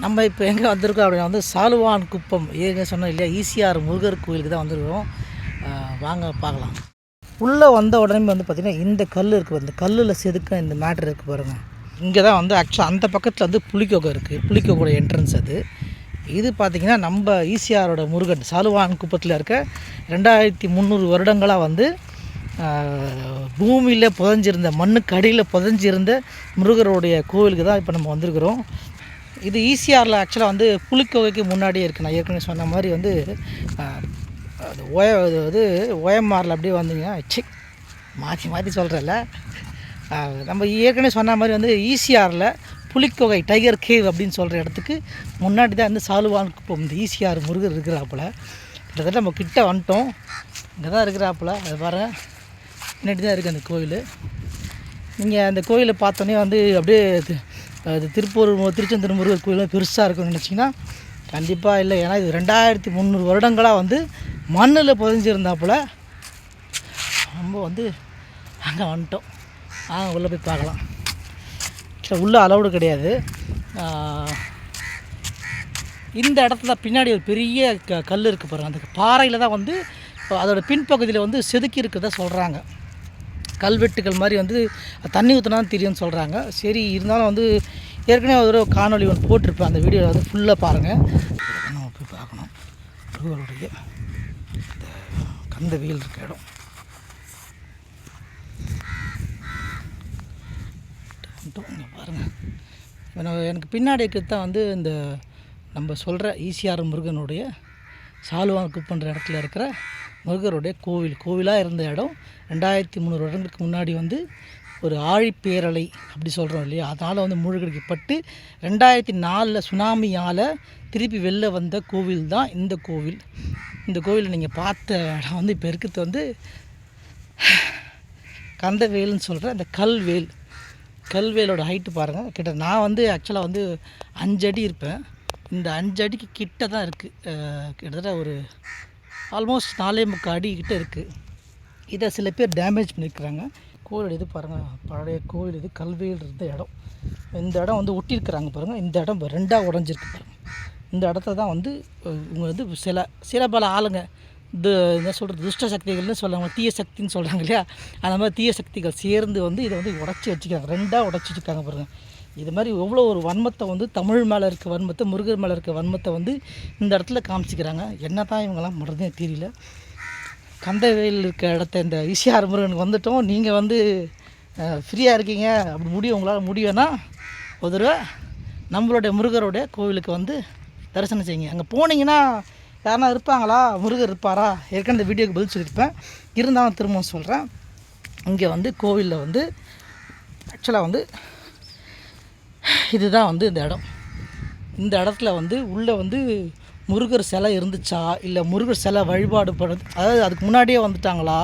நம்ம இப்போ எங்கே வந்திருக்கோம் அப்படின்னா வந்து சாலுவான் குப்பம். ஏங்க சொன்னோம் இல்லையா? ஈசிஆர் முருகர் கோயிலுக்கு தான் வந்திருக்கோம். வாங்க பார்க்கலாம். உள்ளே வந்த உடனே வந்து பார்த்திங்கன்னா இந்த கல் இருக்குது இந்த கல்லில் செதுக்க இந்த மேட்ரு இருக்குது பாருங்கள் இங்கே தான் வந்து ஆக்சுவலாக அந்த பக்கத்தில் வந்து புளிக்கோகை இருக்குது புளிக்கோகோட என்ட்ரன்ஸ் அது. இது பார்த்திங்கன்னா நம்ம ஈசிஆரோட முருகன் சாலுவான் குப்பத்தில் இருக்க ரெண்டாயிரத்தி முந்நூறு வருடங்களாக வந்து பூமியில் புதஞ்சிருந்த மண்ணுக்கு அடியில் புதஞ்சிருந்த முருகருடைய கோவிலுக்கு தான் இப்போ நம்ம வந்திருக்கிறோம். இது ஈசிஆரில் ஆக்சுவலாக வந்து புலிக்கோகைக்கு முன்னாடியே இருக்குது நான் ஏற்கனவே சொன்ன மாதிரி வந்து அது ஓய அது ஓஎம்ஆரில் அப்படியே வந்தீங்கன்னா சி மாற்றி மாற்றி சொல்கிறேன்ல நம்ம ஏற்கனவே சொன்ன மாதிரி வந்து ஈசிஆரில் புலிக்கொகை டைகர் கேவ் அப்படின்னு சொல்கிற இடத்துக்கு முன்னாடி தான் வந்து சாலுவானுக்கு இப்போ இந்த ஈசிஆர் முருகர் இருக்கிறாப்புல. கிட்டத்தட்ட நம்ம கிட்ட வந்துட்டோம். இங்கே தான் இருக்கிறாப்புல. அது பாருங்கள் பின்னாடி தான் இருக்குது அந்த கோயில். நீங்கள் அந்த கோயிலை பார்த்தோன்னே வந்து அப்படியே அது திருப்பூர் திருச்செந்தூர் முருகர் கோயில் பெருசாக இருக்கும்னு நினச்சிங்கன்னா கண்டிப்பாக இல்லை. ஏன்னா இது ரெண்டாயிரத்தி முந்நூறு வருடங்களாக வந்து மண்ணில் புதஞ்சிருந்தாப்புல நம்ம வந்து அங்கே வந்துட்டோம். ஆ உள்ளே போய் பார்க்கலாம். சரி உள்ளே அலௌடு கிடையாது. இந்த இடத்துல பின்னாடி ஒரு பெரிய க கல் இருக்குது பாருங்கள் அந்த பாறையில் தான் வந்து அதோட பின்பகுதியில் வந்து செதுக்கி இருக்கிறத சொல்கிறாங்க கல்வெட்டுகள் மாதிரி வந்து தண்ணி ஊற்றினா தெரியும்னு சொல்கிறாங்க சரி இருந்தாலும் வந்து ஏற்கனவே ஒரு தடவை காணொளி ஒன்று போட்டிருப்பேன். அந்த வீடியோவில் வந்து ஃபுல்லாக பாருங்கள் நம்ம போய் பார்க்கணும். முருகருடைய இந்த கந்த வெயில் இருக்க இடம். பாருங்கள் எனக்கு பின்னாடி இருக்கிறது தான் வந்து இந்த நம்ம சொல்கிற ஈசிஆர் முருகனுடைய சாலுவான் குப்பன்ற இடத்துல இருக்கிற முருகருடைய கோவில். கோவிலாக இருந்த இடம் ரெண்டாயிரத்தி முந்நூறு வருடங்களுக்கு முன்னாடி வந்து ஒரு ஆழிப்பேரலை அப்படி சொல்கிறோம் இல்லையா? அதனால் வந்து மூழ்கடிக்கப்பட்டு ரெண்டாயிரத்தி நாலில் சுனாமியால் திருப்பி வெளில வந்த கோவில் தான் இந்த கோவில். இந்த கோவிலை நீங்கள் பார்த்த இடம் வந்து இப்போ இருக்கிறது வந்து கந்தவேல்னு சொல்கிற அந்த கல்வேல். கல்வேலோட ஹைட்டு பாருங்கள் கிட்ட நான் வந்து ஆக்சுவலாக வந்து அஞ்சடி இருப்பேன். இந்த அஞ்சு அடிக்கு கிட்ட தான் இருக்குது கிட்டத்தட்ட ஒரு ஆல்மோஸ்ட் நாலே முக்கால் அடி இருக்குது இதை சில பேர் டேமேஜ் பண்ணியிருக்கிறாங்க கோவில் இது பாருங்கள் பழைய கோவில் இது கல்வியில் இருந்த இடம். இந்த இடம் வந்து ஒட்டியிருக்கிறாங்க பாருங்கள் இந்த இடம் ரெண்டாக உடஞ்சிருக்கு பாருங்கள் இந்த இடத்த தான் வந்து இவங்க வந்து சில சில பல ஆளுங்க இந்த என்ன சொல்கிறது துஷ்ட சக்திகள்னு சொல்லுவாங்க தீய சக்தின்னு சொல்கிறாங்க இல்லையா? அந்த மாதிரி தீய சக்திகள் சேர்ந்து வந்து இதை வந்து உடச்சி வச்சுக்கிறாங்க. ரெண்டாக உடச்சி வச்சுருக்காங்க பாருங்கள் இது மாதிரி எவ்வளோ ஒரு வன்மத்தை வந்து தமிழ் மேலே இருக்க வன்மத்தை முருகர் மேலே இருக்க வன்மத்தை வந்து இந்த இடத்துல காமிச்சிக்கிறாங்க. என்ன தான் இவங்கெல்லாம் பண்ணுறதுனே தெரியல. கந்தவேல் இருக்க இடத்த இந்த ஈசிஆர் முருகனுக்கு வந்துட்டோம். நீங்கள் வந்து ஃப்ரீயாக இருக்கீங்க. அப்படி முடியும் உங்களால் முடியும்னா ஒரு தடவை நம்மளுடைய முருகருடைய கோவிலுக்கு வந்து தரிசனம் செய்யுங்க. அங்கே போனீங்கன்னா யாருனா இருப்பாங்களா? முருகர் இருப்பாரா? ஏற்கனவே இந்த வீடியோக்கு பதில் சொல்லியிருப்பேன். இருந்தாலும் திரும்பவும் சொல்கிறேன் இங்கே வந்து கோவிலில் வந்து ஆக்சுவலாக வந்து இதுதான் வந்து இந்த இடம். இந்த இடத்துல வந்து உள்ளே வந்து முருகர் சிலை இருந்துச்சா? இல்லை முருகர் சிலை வழிபாடு பண்ணுறது அதாவது அதுக்கு முன்னாடியே வந்துட்டாங்களா?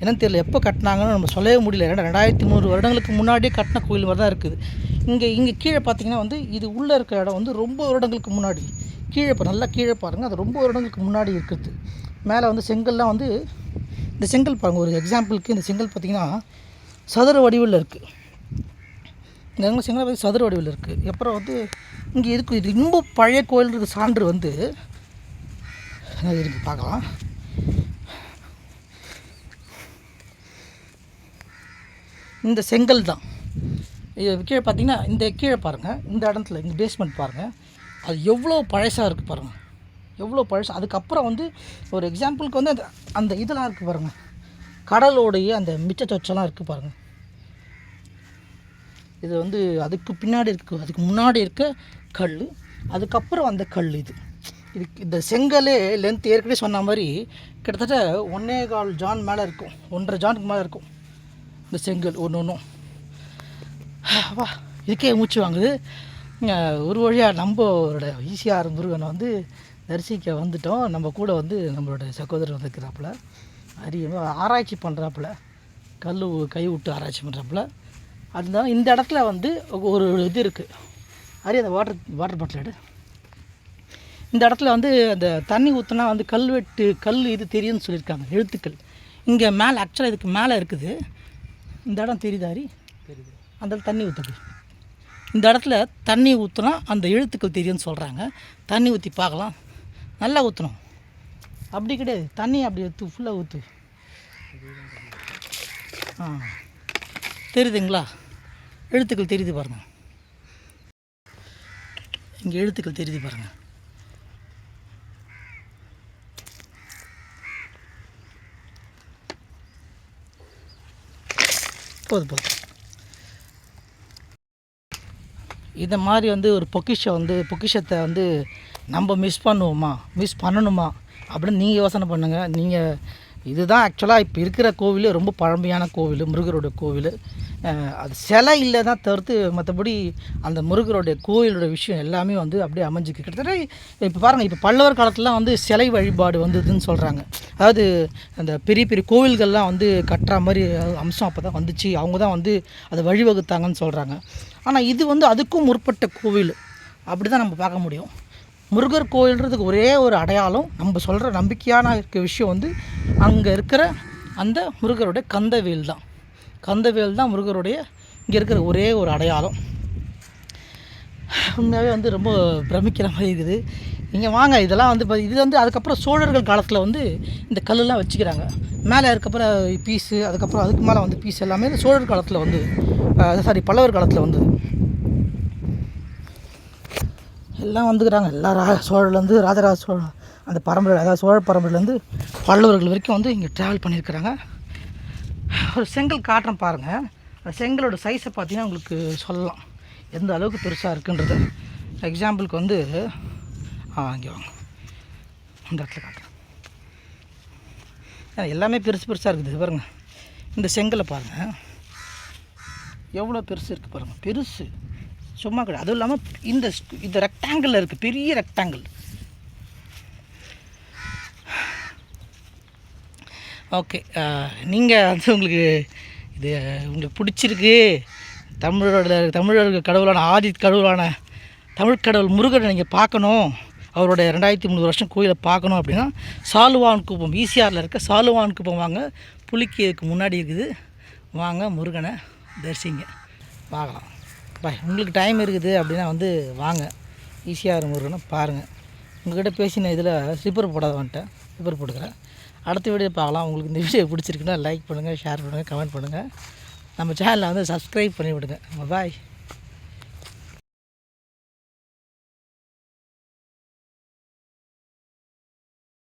என்னன்னு தெரியல. எப்போ கட்டினாங்கன்னு நம்ம சொல்லவே முடியல. ஏன்னா ரெண்டாயிரத்தி மூணு வருடங்களுக்கு முன்னாடியே கட்டின கோயில் மாதிரி தான் இருக்குது. இங்கே இங்கே கீழே பார்த்தீங்கன்னா வந்து இது உள்ளே இருக்கிற இடம் வந்து ரொம்ப வருடங்களுக்கு முன்னாடி. கீழே இப்போ நல்லா கீழே பாருங்கள் அது ரொம்ப வருடங்களுக்கு முன்னாடி இருக்குது. மேலே வந்து செங்கல்லாம் வந்து இந்த செங்கல் பாருங்கள் ஒரு எக்ஸாம்பிளுக்கு இந்த செங்கல் பார்த்திங்கன்னா சதுர வடிவில் இருக்குது இந்த இடங்கள் சதுர வடிவில் இருக்குது அப்புறம் வந்து இங்கே இருக்கு இது? ரொம்ப பழைய கோயிலுக்கு சான்று வந்து இருக்கு பார்க்கலாம். இந்த செங்கல் தான். இது கீழே பார்த்தீங்கன்னா இந்த கீழே பாருங்கள் இந்த இடத்துல இந்த பேஸ்மெண்ட் பாருங்கள் அது எவ்வளோ பழசாக இருக்குது பாருங்கள் எவ்வளோ பழசு அதுக்கப்புறம் வந்து ஒரு எக்ஸாம்பிளுக்கு வந்து அந்த அந்த இதெல்லாம் இருக்குது பாருங்கள் கடலோடைய அந்த மிச்ச சொச்செல்லாம் இருக்குது பாருங்கள் இது வந்து அதுக்கு பின்னாடி இருக்கு அதுக்கு முன்னாடி இருக்க கல் அதுக்கப்புறம் அந்த கல் இது. இது இந்த செங்கலே லென்த் ஏற்கனவே சொன்ன மாதிரி கிட்டத்தட்ட ஒன்னே கால் ஜான் மேலே இருக்கும் ஒன்றரை ஜானுக்கு மேலே இருக்கும். இந்த செங்கல் ஒன்று ஒன்றும் வா இதுக்கே மூச்சு வாங்குது. ஒரு வழியாக நம்மளோட ஈசிஆர் முருகனை வந்து தரிசிக்க வந்துட்டோம். நம்ம கூட வந்து நம்மளோட சகோதரர் வந்துருக்கிறாப்புல. அரிய ஆராய்ச்சி பண்ணுறாப்புல கல் கை விட்டு ஆராய்ச்சி பண்ணுறாப்புல அதுதான் இந்த இடத்துல வந்து ஒரு இது இருக்குது அரி அந்த வாட்டர் வாட்டர் பாட்டில் எடு. இந்த இடத்துல வந்து அந்த தண்ணி ஊற்றினா வந்து கல்வெட்டு கல் இது தெரியும்னு சொல்லியிருக்காங்க எழுத்துக்கள். இங்கே மேலே ஆக்சுவலாக இதுக்கு மேலே இருக்குது. இந்த இடம் தெரியுதா ஹரி தெரியுது. அந்த தண்ணி ஊற்றுது இந்த இடத்துல தண்ணி ஊற்றினா அந்த எழுத்துக்கள் தெரியும்னு சொல்கிறாங்க தண்ணி ஊற்றி பார்க்கலாம். நல்லா ஊற்றணும் அப்படி கிடையாது. தண்ணி அப்படி ஊற்று ஃபுல்லாக ஊற்று ஆ. தெரியுதுங்களா? எழுத்துக்கள் தெரியுது பாருங்கள் இங்கே எழுத்துக்கள் தெரியுது பாருங்கள் போதும் போதும் இதை மாதிரி வந்து ஒரு பொக்கிஷம் வந்து பொக்கிஷத்தை வந்து நம்ம மிஸ் பண்ணுவோமா? மிஸ் பண்ணணுமா? அப்படின்னு நீங்கள் யோசனை பண்ணுங்கள் நீங்கள் இதுதான் ஆக்சுவலாக இப்போ இருக்கிற கோவில் ரொம்ப பழமையான கோவில் முருகரோட கோவில். அது சிலை இல்லை தான் தவிர்த்து மற்றபடி அந்த முருகருடைய கோவிலோட விஷயம் எல்லாமே வந்து அப்படியே அமைஞ்சிக்கு கிட்டத்தட்ட இப்போ பாருங்கள் இப்போ பல்லவர் காலத்துலலாம் வந்து சிலை வழிபாடு வந்ததுன்னு சொல்கிறாங்க அதாவது அந்த பெரிய பெரிய கோவில்கள்லாம் வந்து கட்டுற மாதிரி அம்சம் அப்போ தான் வந்துச்சு. அவங்க தான் வந்து அதை வழிவகுத்தாங்கன்னு சொல்கிறாங்க ஆனால் இது வந்து அதுக்கும் முற்பட்ட கோவில். அப்படி தான் நம்ம பார்க்க முடியும். முருகர் கோயில்ன்றதுக்கு ஒரே ஒரு அடையாளம் நம்ம சொல்கிற நம்பிக்கையான இருக்க விஷயம் வந்து அங்கே இருக்கிற அந்த முருகருடைய கந்தவேல் தான் கந்தவேல் தான் முருகருடைய இங்கே இருக்கிற ஒரே ஒரு அடையாளம். உண்மையாகவே வந்து ரொம்ப பிரமிக்கிற மாதிரி இருக்குது. நீங்கள் வாங்க இதெல்லாம் வந்து இது வந்து அதுக்கப்புறம் சோழர்கள் காலத்தில் வந்து இந்த கல்லுலாம் வச்சுக்கிறாங்க. மேலே அதுக்கப்புறம் பீஸு அதுக்கப்புறம் அதுக்கு மேலே வந்து பீஸ் எல்லாமே இந்த சோழர் காலத்தில் வந்து சாரி பல்லவர் காலத்தில் வந்தது. எல்லாம் வந்துக்கிறாங்க. எல்லா ரா சோழர்லேருந்து ராஜராஜ சோழன் அந்த பரம்பரை அதாவது சோழ பரம்பரையிலேருந்து பல்லவர்கள் வரைக்கும் வந்து இங்கே ட்ராவல் பண்ணியிருக்கிறாங்க ஒரு செங்கல் காட்டுறேன் பாருங்கள் அந்த செங்கலோட சைஸை பார்த்தீங்கன்னா உங்களுக்கு சொல்லலாம். எந்த அளவுக்கு பெருசாக இருக்குன்றது. எக்ஸாம்பிளுக்கு வந்து ஆ இங்கே வாங்க. இந்த இடத்துல காட்டுறேன். எல்லாமே பெருசு பெருசாக இருக்குது. பாருங்கள் இந்த செங்கலை பாருங்கள் எவ்வளோ பெருசு இருக்குது பாருங்கள் பெருசு. சும்மா கிடையாது. அதுவும் இல்லாமல் இந்த இந்த ரெக்டாங்கிளில் இருக்குது பெரிய ரெக்டாங்கிள் ஓகே நீங்கள் வந்து உங்களுக்கு இது உங்களுக்கு பிடிச்சிருக்கு. தமிழோட தமிழர்கள் கடவுளான ஆதி கடவுளான தமிழ் கடவுள் முருகனை நீங்கள் பார்க்கணும். அவரோட ரெண்டாயிரத்தி முந்நூறு வருஷம் கோயிலை பார்க்கணும் அப்படின்னா சாலுவான் குப்பம் ஈசிஆரில் இருக்க சாலுவான் குப்பம் வாங்க. புலிக்கு முன்னாடி இருக்குது. வாங்க முருகனை தரிசிங்க. பார்க்கலாம். பாய் உங்களுக்கு டைம் இருக்குது அப்படின்னா வந்து வாங்க. ஈஸியாக முருகனை பாருங்கள் உங்கள்கிட்ட பேசின இதில் ஸ்லிப்பர் போடாத வந்துட்டேன் ஸ்லிப்பர் போட்டுக்கிறேன். அடுத்த வீடியோ பார்க்கலாம். உங்களுக்கு இந்த வீடியோ பிடிச்சிருக்குன்னா லைக் பண்ணுங்கள் ஷேர் பண்ணுங்கள் கமெண்ட் பண்ணுங்கள் நம்ம சேனலை வந்து சப்ஸ்கிரைப் பண்ணிவிடுங்க. பாய்